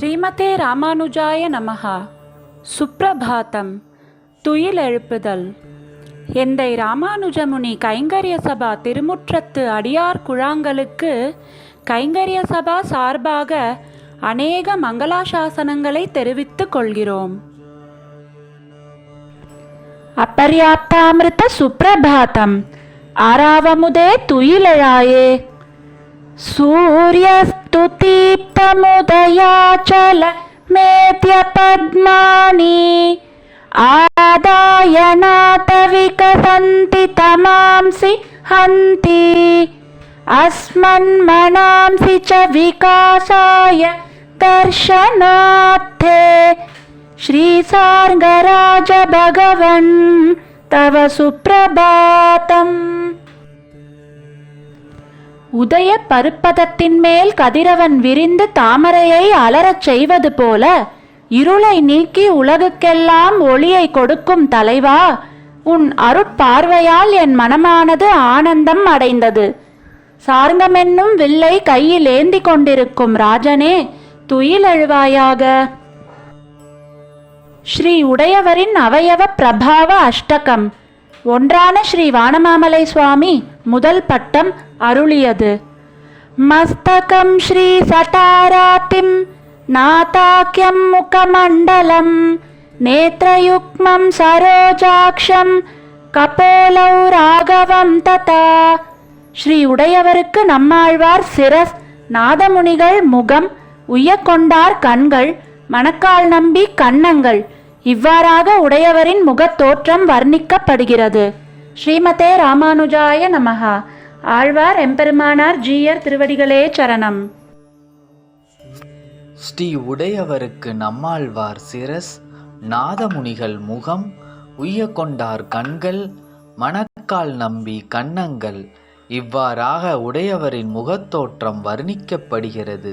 ஸ்ரீமதே ராமானுஜாய நமஹா. சுப்ரபாதம் துயில் எழுப்புதல். எந்தை ராமானுஜமுனி கைங்கரிய சபா திருமுற்றத்து அடியார் குழாங்களுக்கு கைங்கரிய சபா சார்பாக அநேக மங்களாசாசனங்களை தெரிவித்துக் கொள்கிறோம். அபர்யாப்தாமிருத சுப்ரபாதம் ஆறாவமுதே துயிலழாயே. सूर्यस्तुतीप्तमुदयाचल मेत्य पद्मानि आदाय नातविकसन्ति तमांसि हन्ति। अस्मन्मनांसि च विकासाय दर्शनार्थे। श्रीसार्गराज भगवन् तव सुप्रभातम् உதய பருப்பதத்தின் மேல் கதிரவன் விரிந்து தாமரையை அலறச் செய்வது போல இருளை நீக்கி உலகுக்கெல்லாம் ஒளியை கொடுக்கும் தலைவா உன் அருட்பார்வையால் என் மனமானது ஆனந்தம் அடைந்தது. சார்ந்தமென்னும் வில்லை கையில் ஏந்தி கொண்டிருக்கும் ராஜனே துயில் எழுவாயாக. ஸ்ரீ உடையவரின் அவயவ பிரபாவ அஷ்டகம். ஒன்றான ஸ்ரீ வானமாமலை சுவாமி முதல் பட்டம் அருளியது. மஸ்தகம் ஸ்ரீ சட்டாராத்திம் நாதாக்கியம் முகமண்டலம் நேத்ரயுக்மம் சரோஜாக்ஷம் கபோலௌ ராகவம் ததா. ஸ்ரீ உடையவருக்கு நம்மாழ்வார் சிரஸ் நாதமுனிகள் முகம் உய்யக்கொண்டார் கண்கள் மணக்கால் நம்பி கன்னங்கள். இவ்வாறாக உடையவரின் முகத் தோற்றம் வர்ணிக்கப்படுகிறது. ஸ்ரீமதே ராமானுஜாய நமஹா. ஆழ்வார் எம்பெருமானார் ஜீயர் திருவடிகளே சரணம். ஸ்ரீ உடையவருக்கு நம்மாழ்வார் சிரஸ் நாதமுனிகள் முகம் உய்ய கொண்டார் கண்கள் மணக்கால் நம்பி கன்னங்கள் இவ்வாறாக உடையவரின் முகத்தோற்றம் வர்ணிக்கப்படுகிறது.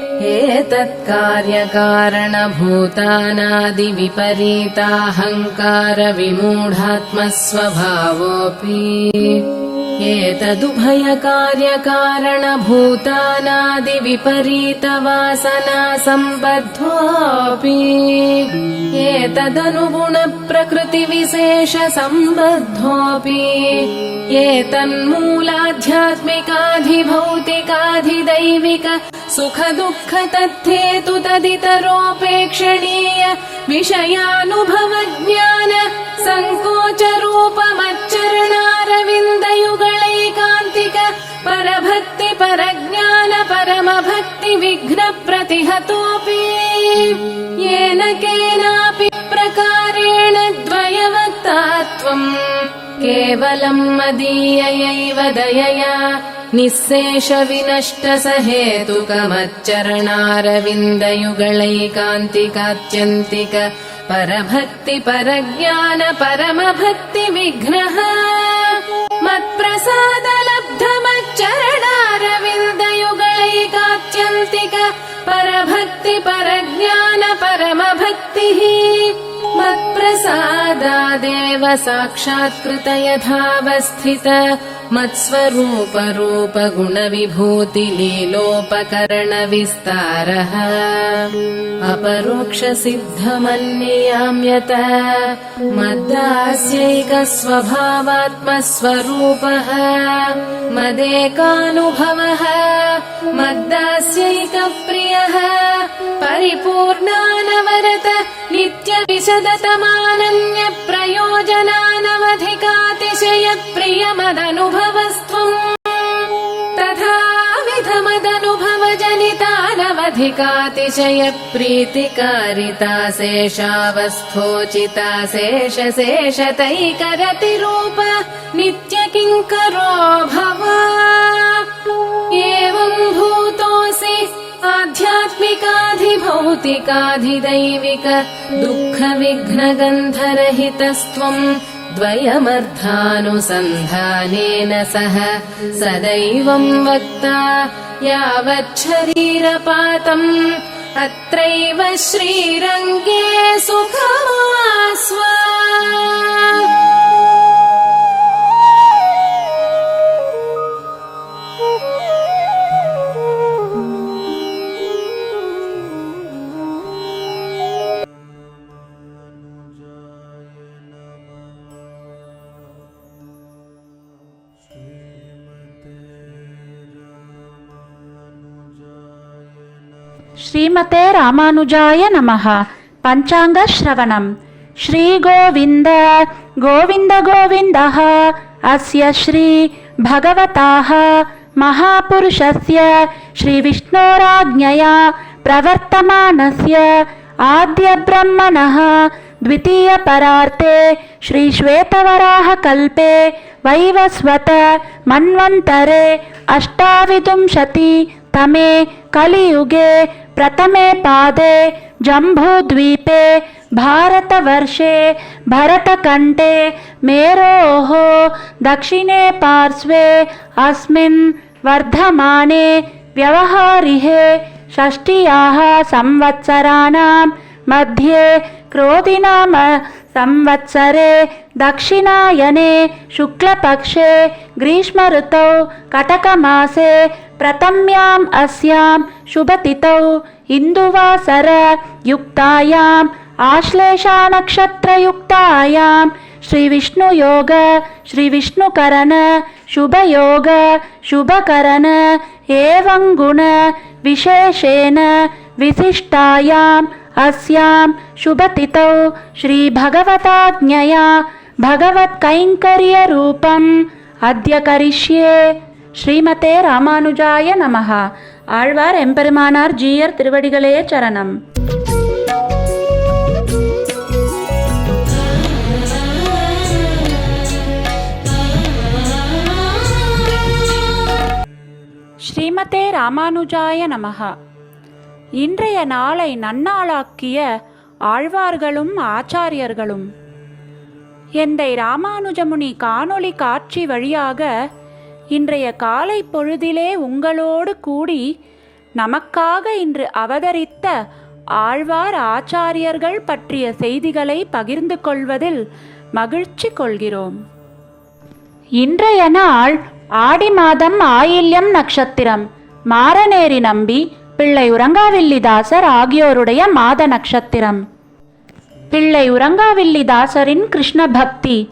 एतत्कार्यकारणभूतानादिविपरीताहङ्कारविमूढात्मस्वभावोऽपि एतदुभयकार्यकारणभूतानादिविपरीतवासना वासना सम्बद्धोऽपि एतदनुगुण एतन्मूलाध्यात्मिकाधिभौतिकाधिदैविक सुख दुःख तदितरोपेक्षणीय विषयानुभवज्ञान सङ्कोचरूपमच्चरणारविन्द परज्ञान येन केनापि प्रकारेण द्वयवत्तात्वम् केवलम् मदीयैव दयया निःशेषविनष्टसहेतुकमच्चरणारविन्दयुगलैकान्तिकात्यन्तिक विनष्ट परभक्ति परज्ञान परमभक्ति मत्प्रसाद मत्प्रसादलब्ध परज्ञान परमभक्तिः मत्प्रसादादेव साक्षात्कृत यथावस्थित मत्स्वरूपरूपगुणविभूतिलीलोपकरणविस्तारः गुणविभूतिलीलोपकरणविस्तारः मद्दास्यैकस्वभावात्मस्वरूपः। मदेकानुभवः। मद्दास्यैकप्रियः। परिपूर्णानवरत नित्यविशदतमानन्यप्रयोजनानवधिकार प्रियमदनुभवस्त्वम् तथा विधमदनुभव जनितानवधिकातिशय प्रीतिकारिता शेषावस्थोचिता शेष शेषतैकरतिरूप नित्य किङ्करो भव एवम् भूतोऽसि आध्यात्मिकाधिभौतिकाधिदैविक दुःखविघ्नगन्धरहितस्त्वम् द्वयमर्थानुसन्धानेन सह सदैवं वक्ता यावच्छरीरपातम् अत्रैव श्रीरङ्गे सुखमास्व ஸ்ரீமதே ராமானுஜாய நமः பஞ்சாங்க ஸ்ரவணம் ஸ்ரீகோவிந்த கோவிந்த கோவிந்தः அஸ்ய ஸ்ரீ भगवताः महापुरुषस्य श्रीविष्णोराज्ञया प्रवर्तमानस्य आद्यब्रह्मणः द्वितीयपरार्ते श्रीश्वेतवराहकल्पे वैवस्वत मन्वन्तरे अष्टाविंशति तमे कलियुगे प्रथमे पादे जम्बूद्वीपे भारतवर्षे भरतकण्ठे मेरोः दक्षिणे पार्श्वे अस्मिन् वर्धमाने व्यवहारिहे षष्ट्याः संवत्सराणां मध्ये क्रोधिनाम संवत्सरे दक्षिणायने शुक्लपक्षे ग्रीष्मऋतौ कटकमासे प्रथम्याम् अस्यां शुभतिथौ इन्दुवासर युक्तायाम् आश्लेषानक्षत्रयुक्तायां श्रीविष्णुयोग श्रीविष्णुकरण शुभयोग शुभकरण एवं गुण विशेषेण विशिष्टायाम् अस्यां शुभतिथौ श्रीभगवताज्ञया भगवत्कैङ्कर्यरूपम् അദ്യ കരിഷ്യേ ശ്രീമതേ രാമാനുജായ നമ ആഴ്വാർ എമ്പെരുമാനാർ ജിയർ തിരുവടികളെ ചരണം. ശ്രീമതേ രാമാനുജായ നമഃ. இன்றைய நாளை நன்னாளாக்கிய ஆழ்வார்களும் ஆச்சாரியர்களும். எந்தை ராமானுஜமுனி காணொளி காட்சி வழியாக இன்றைய காலை பொழுதிலே உங்களோடு கூடி நமக்காக இன்று அவதரித்த ஆழ்வார் ஆச்சாரியர்கள் பற்றிய செய்திகளை பகிர்ந்து கொள்வதில் மகிழ்ச்சி கொள்கிறோம். இன்றைய நாள் ஆடி மாதம் ஆயில்யம் நட்சத்திரம் மாரநேரி நம்பி பிள்ளை உரங்காவில்லிதாசர் ஆகியோருடைய மாத நட்சத்திரம். பிள்ளை உரங்காவில்லிதாசரின் கிருஷ்ண பக்தி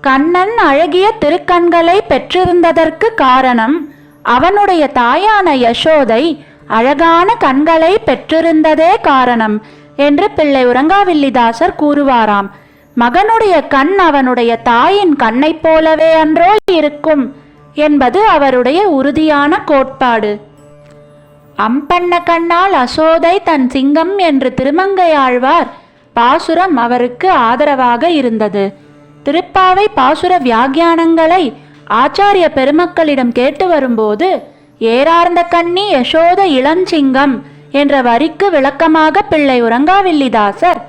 கண்ணன் அழகிய திருக்கண்களை பெற்றிருந்ததற்கு காரணம் அவனுடைய தாயான யசோதை அழகான கண்களை பெற்றிருந்ததே காரணம் என்று பிள்ளை உரங்காவில்லிதாசர் கூறுவாராம். மகனுடைய கண் அவனுடைய தாயின் கண்ணைப் போலவே அன்றோ இருக்கும் என்பது அவருடைய உறுதியான கோட்பாடு. அம்பண்ண கண்ணால் அசோதை தன் சிங்கம் என்று திருமங்கையாழ்வார். பாசுரம் அவருக்கு ஆதரவாக இருந்தது. திருப்பாவை பாசுர வியாக்கியானங்களை ஆச்சாரிய பெருமக்களிடம் கேட்டு வரும்போது ஏறார்ந்த கண்ணி யசோத இளஞ்சிங்கம் என்ற வரிக்கு விளக்கமாக பிள்ளை உறங்காவில்லிதாசர்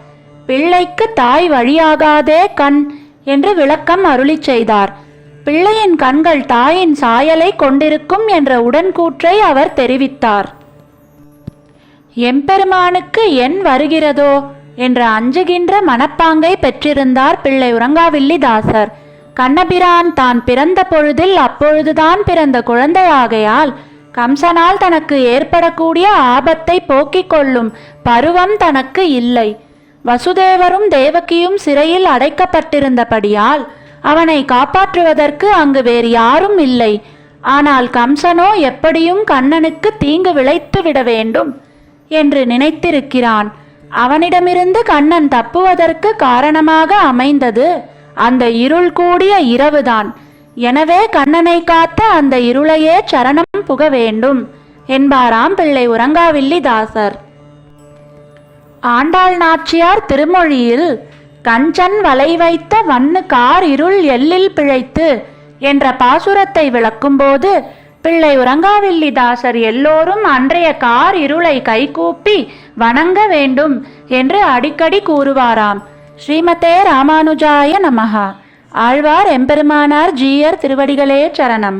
பிள்ளைக்கு தாய் வழியாகாதே கண் என்று விளக்கம் அருளிச் செய்தார். பிள்ளையின் கண்கள் தாயின் சாயலை கொண்டிருக்கும் என்ற உடன்கூற்றை அவர் தெரிவித்தார். எம்பெருமானுக்கு என் வருகிறதோ? என்ற அஞ்சுகின்ற மனப்பாங்கை பெற்றிருந்தார் பிள்ளை உறங்காவில்லிதாசர் கண்ணபிரான் தான் பிறந்த பொழுதில் அப்பொழுதுதான் பிறந்த குழந்தையாகையால் கம்சனால் தனக்கு ஏற்படக்கூடிய ஆபத்தை போக்கிக் கொள்ளும் பருவம் தனக்கு இல்லை. வசுதேவரும் தேவகியும் சிறையில் அடைக்கப்பட்டிருந்தபடியால் அவனை காப்பாற்றுவதற்கு அங்கு வேறு யாரும் இல்லை. ஆனால் கம்சனோ எப்படியும் கண்ணனுக்கு தீங்கு விளைத்து விட வேண்டும். என்று நினைத்திருக்கிறான். அவனிடமிருந்து கண்ணன் தப்புவதற்கு காரணமாக அமைந்தது அந்த இருள் கூடிய இரவுதான். எனவே கண்ணனை காத்த அந்த இருளையே சரணம் புக வேண்டும் என்பாராம் பிள்ளை உறங்காவில்லிதாசர். ஆண்டாள் நாச்சியார் திருமொழியில் கஞ்சன் வலை வைத்த வண்ணு கார் இருள் எல்லில் பிழைத்து என்ற பாசுரத்தை விளக்கும்போது பிள்ளை உறங்காவில்லிதாசர் எல்லோரும் அன்றைய கார் இருளை கைகூப்பி வணங்க வேண்டும் என்று அடிக்கடி கூறுவாராம். ஸ்ரீமதே ராமானுஜாய நமஹா. ஆழ்வார் எம்பெருமானார் ஜீயர் திருவடிகளே சரணம்.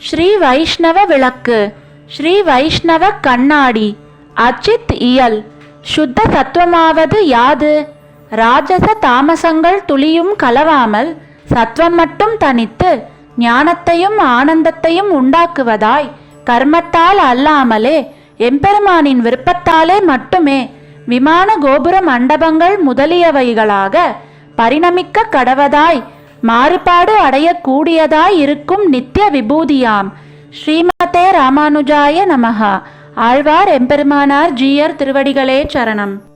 ஸ்ரீ வைஷ்ணவ விளக்கு ஸ்ரீ வைஷ்ணவ கண்ணாடி அஜித் இயல். சுத்த சத்துவமாவது யாது? ராஜச தாமசங்கள் துளியும் கலவாமல் சத்துவம் மட்டும் தனித்து ஞானத்தையும் ஆனந்தத்தையும் உண்டாக்குவதாய் கர்மத்தால் அல்லாமலே எம்பெருமானின் விருப்பத்தாலே மட்டுமே விமான கோபுர மண்டபங்கள் முதலியவைகளாக பரிணமிக்க கடவதாய் மாறுபாடு அடையக்கூடியதாய் இருக்கும் நித்திய விபூதியாம் ஸ்ரீமதே ராமானுஜாய நமஹா. ஆழ்வார் எம்பெருமானார் ஜீயர் திருவடிகளே சரணம்.